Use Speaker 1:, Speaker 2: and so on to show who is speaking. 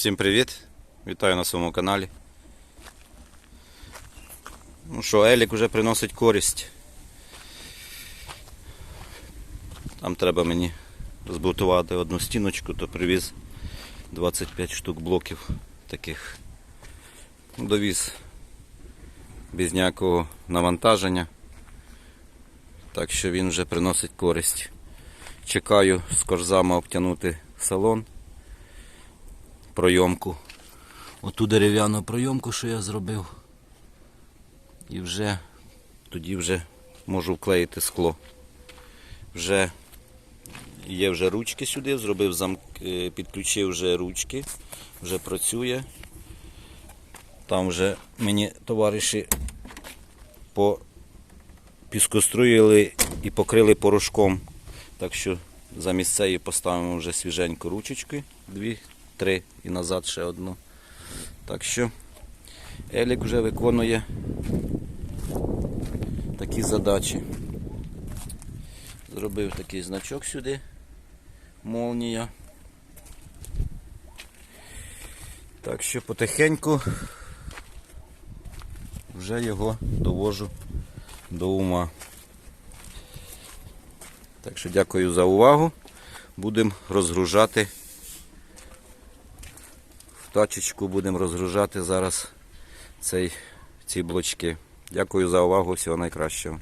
Speaker 1: Всім привіт! Вітаю на своєму каналі. Ну що, Елік вже приносить користь. Там треба мені збутувати одну стіночку, то привіз 25 штук блоків таких. Довіз без ніякого навантаження. Так що він вже приносить користь. Чекаю з корзами обтягнути салон пройомку. Оту дерев'яну пройомку, що я зробив. І вже тоді вже можу вклеїти скло. Вже є вже ручки сюди, зробив замк, е, підключив вже ручки, вже працює. Там вже мені товариші по піскоструїли і покрили порошком. Так що замість цієї поставимо вже свіженьку ручечки. Дві, три і назад ще одну. Так що Елік вже виконує такі задачі. Зробив такий значок сюди. Молнія. Так що потихеньку вже його довожу до ума. Так що дякую за увагу. Будемо розгружати тачечку, будемо розгружати зараз цей, ці блочки. Дякую за увагу, всього найкращого.